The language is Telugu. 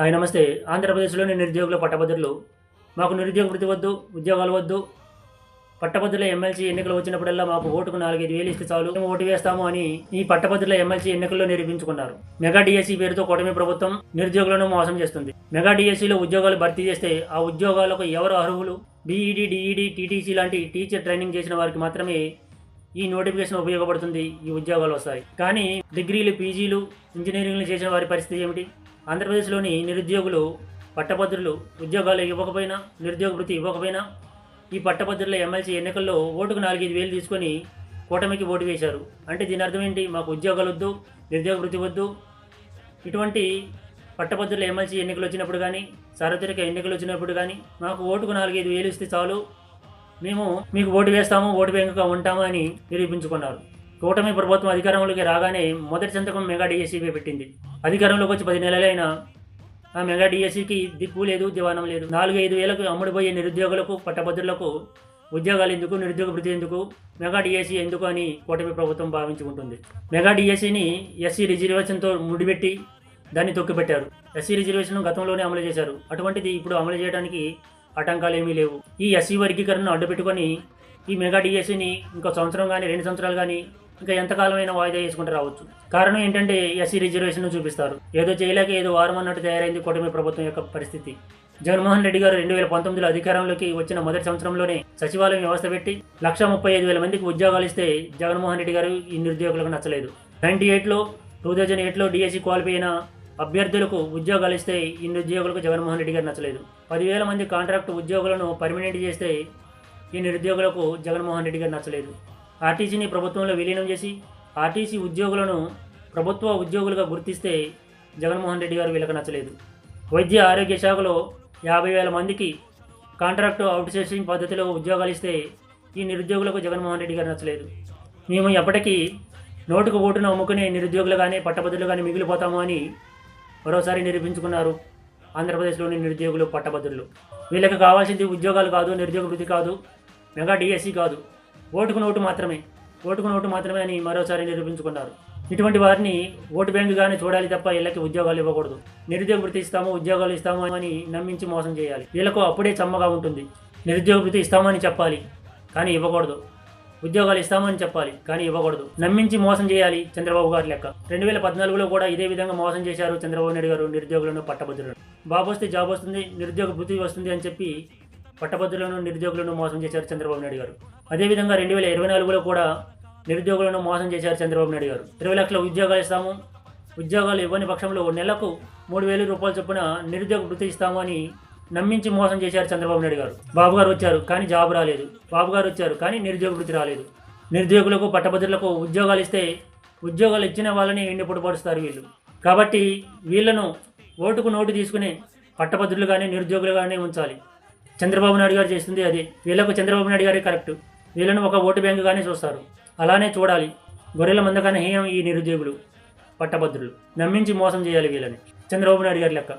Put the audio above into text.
హాయ్ నమస్తే. ఆంధ్రప్రదేశ్లోని నిరుద్యోగుల పట్టభద్రులు. మాకు నిరుద్యోగ వృత్తి వద్దు ఉద్యోగాలు వద్దు. పట్టభద్రుల ఎమ్మెల్సీ ఎన్నికలు వచ్చినప్పుడల్లా మాకు ఓటుకు నాలుగైదు వేలు ఇస్తే చాలు. మేము ఓటు వేస్తాము అని ఈ పట్టభద్రుల ఎమ్మెల్సీ ఎన్నికల్లో నిరూపించుకున్నారు. మెగా డిఎస్సీ పేరుతో కూటమి ప్రభుత్వం నిరుద్యోగులను మోసం చేస్తుంది. మెగా డిఎస్సీలో ఉద్యోగాలు భర్తీ చేస్తే ఆ ఉద్యోగాలకు ఎవరు అర్హులు? బీఈడీ డిఈడి టీటీసీ లాంటి టీచర్ ట్రైనింగ్ చేసిన వారికి మాత్రమే ఈ నోటిఫికేషన్ ఉపయోగపడుతుంది. ఈ ఉద్యోగాలు వస్తాయి. కానీ డిగ్రీలు పీజీలు ఇంజనీరింగ్లు చేసిన వారి పరిస్థితి ఏమిటి? ఆంధ్రప్రదేశ్లోని నిరుద్యోగులు పట్టభద్రులు ఉద్యోగాలు ఇవ్వకపోయినా నిరుద్యోగ వృత్తి ఇవ్వకపోయినా ఈ పట్టభద్రుల ఎమ్మెల్సీ ఎన్నికల్లో ఓటుకు నాలుగైదు వేలు తీసుకొని కూటమికి ఓటు వేశారు. అంటే దీని అర్థం ఏంటి? మాకు ఉద్యోగాలు వద్దు నిరుద్యోగ వృత్తి వద్దు. ఇటువంటి పట్టభద్రుల ఎమ్మెల్సీ ఎన్నికలు వచ్చినప్పుడు కానీ సార్వత్రిక ఎన్నికలు వచ్చినప్పుడు కానీ మాకు ఓటుకు నాలుగైదు వేలు ఇస్తే చాలు. మేము మీకు ఓటు వేస్తాము ఓటు బ్యాంకుగా ఉంటాము అని నిరూపించుకున్నారు. కూటమి ప్రభుత్వం అధికారంలోకి రాగానే మొదటి సంతకం మెగా డిఎస్సీపై పెట్టింది. అధికారంలోకి వచ్చి పది నెలలైనా ఆ మెగా డిఎస్సీకి దిక్కు లేదు దివానం లేదు. నాలుగు ఐదు వేలకు అమ్ముడుపోయే నిరుద్యోగులకు పట్టభద్రులకు ఉద్యోగాలు ఎందుకు నిరుద్యోగ వృద్ధి ఎందుకు మెగా డిఎస్సీ ఎందుకు అని కూటమి ప్రభుత్వం భావించుకుంటుంది. మెగా డిఎస్సీని ఎస్సీ రిజర్వేషన్తో ముడిపెట్టి దాన్ని తొక్కిపెట్టారు. ఎస్సీ రిజర్వేషన్ గతంలోనే అమలు చేశారు. అటువంటిది ఇప్పుడు అమలు చేయడానికి ఆటంకాలు ఏమీ లేవు. ఈ ఎస్సీ వర్గీకరణను అడ్డుపెట్టుకొని ఈ మెగా డిఎస్సీని ఇంకో సంవత్సరం కానీ రెండు సంవత్సరాలు కానీ ఇంకా ఎంతకాలమైనా వాయిదా వేసుకుంటూ రావచ్చు. కారణం ఏంటంటే ఎస్సీ రిజర్వేషన్ చూపిస్తారు. ఏదో చేయలేక ఏదో వారం అన్నట్టు తయారైంది కూటమి ప్రభుత్వం యొక్క పరిస్థితి. జగన్మోహన్ రెడ్డి గారు రెండు వేల పంతొమ్మిదిలో అధికారంలోకి వచ్చిన మొదటి సంవత్సరంలోనే సచివాలయం వ్యవస్థ పెట్టి లక్ష ముప్పై ఐదు వేల మందికి ఉద్యోగాలు ఇస్తే జగన్మోహన్ రెడ్డి గారు ఈ నిరుద్యోగులకు నచ్చలేదు. నైన్టీ ఎయిట్లో టూ థౌజండ్ ఎయిట్లో డిఎస్సీ క్వాలిఫై అయిన అభ్యర్థులకు ఉద్యోగాలు ఇస్తే ఈ నిరుద్యోగులకు జగన్మోహన్ రెడ్డి గారు నచ్చలేదు. పదివేల మంది కాంట్రాక్ట్ ఉద్యోగులను పర్మనెంట్ చేస్తే ఈ నిరుద్యోగులకు జగన్మోహన్ రెడ్డి గారు నచ్చలేదు. ఆర్టీసీని ప్రభుత్వంలో విలీనం చేసి ఆర్టీసీ ఉద్యోగులను ప్రభుత్వ ఉద్యోగులుగా గుర్తిస్తే జగన్మోహన్ రెడ్డి గారు వీళ్ళకి నచ్చలేదు. వైద్య ఆరోగ్య శాఖలో యాభై వేల మందికి కాంట్రాక్టు అవుట్సోర్సింగ్ పద్ధతిలో ఉద్యోగాలు ఇస్తే ఈ నిరుద్యోగులకు జగన్మోహన్ రెడ్డి గారు నచ్చలేదు. మేము ఎప్పటికీ నోటుకు ఓటును అమ్ముకునే నిరుద్యోగులుగానే పట్టభద్రులుగానే మిగిలిపోతాము అని మరోసారి నిరూపించుకున్నారు ఆంధ్రప్రదేశ్లోని నిరుద్యోగులు పట్టభద్రులు. వీళ్ళకి కావాల్సింది ఉద్యోగాలు కాదు నిరుద్యోగ వృద్ధి కాదు మెగా డిఎస్సి కాదు. ఓటుకు నోటు మాత్రమే. ఓటుకు నోటు మాత్రమే అని మరోసారి నిరూపించుకున్నారు. ఇటువంటి వారిని ఓటు బ్యాంకుగానే చూడాలి తప్ప వీళ్ళకి ఉద్యోగాలు ఇవ్వకూడదు. నిరుద్యోగ వృత్తి ఇస్తాము ఉద్యోగాలు ఇస్తాము అని నమ్మించి మోసం చేయాలి. వీళ్ళకు అప్పుడే చమ్మగా ఉంటుంది. నిరుద్యోగ వృత్తి ఇస్తామని చెప్పాలి కానీ ఇవ్వకూడదు. ఉద్యోగాలు ఇస్తామని చెప్పాలి కానీ ఇవ్వకూడదు. నమ్మించి మోసం చేయాలి చంద్రబాబు గారి లెక్క. రెండు వేల పద్నాలుగులో కూడా ఇదే విధంగా మోసం చేశారు చంద్రబాబు నాయుడు గారు నిరుద్యోగులను పట్టభద్రులను బాబు వస్తే జాబ్ వస్తుంది నిరుద్యోగ వృత్తి వస్తుంది అని చెప్పి పట్టభద్రులను నిరుద్యోగులను మోసం చేశారు చంద్రబాబు నాయుడు గారు. అదేవిధంగా రెండు వేల ఇరవై నాలుగులో కూడా నిరుద్యోగులను మోసం చేశారు చంద్రబాబు నాయుడు గారు. ఇరవై లక్షల ఉద్యోగాలు ఇస్తాము ఉద్యోగాలు ఇవ్వని పక్షంలో నెలకు మూడు వేల రూపాయల చొప్పున నిరుద్యోగ వృత్తి ఇస్తాము అని నమ్మించి మోసం చేశారు చంద్రబాబు నాయుడు గారు. బాబు గారు వచ్చారు కానీ జాబ్ రాలేదు. బాబు గారు వచ్చారు కానీ నిరుద్యోగ వృత్తి రాలేదు. నిరుద్యోగులకు పట్టభద్రులకు ఉద్యోగాలు ఇస్తే ఉద్యోగాలు ఇచ్చిన వాళ్ళని ఎండిపొడి పడుస్తారు వీళ్ళు. కాబట్టి వీళ్ళను ఓటుకు నోటు తీసుకుని పట్టభద్రులు కానీ నిరుద్యోగులు కానీ ఉంచాలి. చంద్రబాబు నాయుడు గారు చేస్తుంది అదే. వీళ్ళకు చంద్రబాబు నాయుడు గారే కరెక్ట్ వీళ్ళను ఒక ఓటు బ్యాంకుగానే చూస్తారు. అలానే చూడాలి. గొర్రెల మందగానే హీనం ఈ నిరుద్యోగులు పట్టభద్రులు. నమ్మించి మోసం చేయాలి వీళ్ళని. చంద్రబాబు నాయుడు గారి లెక్క.